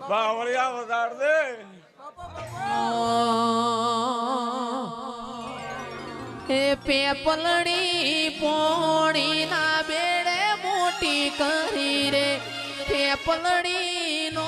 બાવળિયા વધાર દે હે પેપલણી પોણી ના બેડે મોટી કરી રે. પેપલણી નો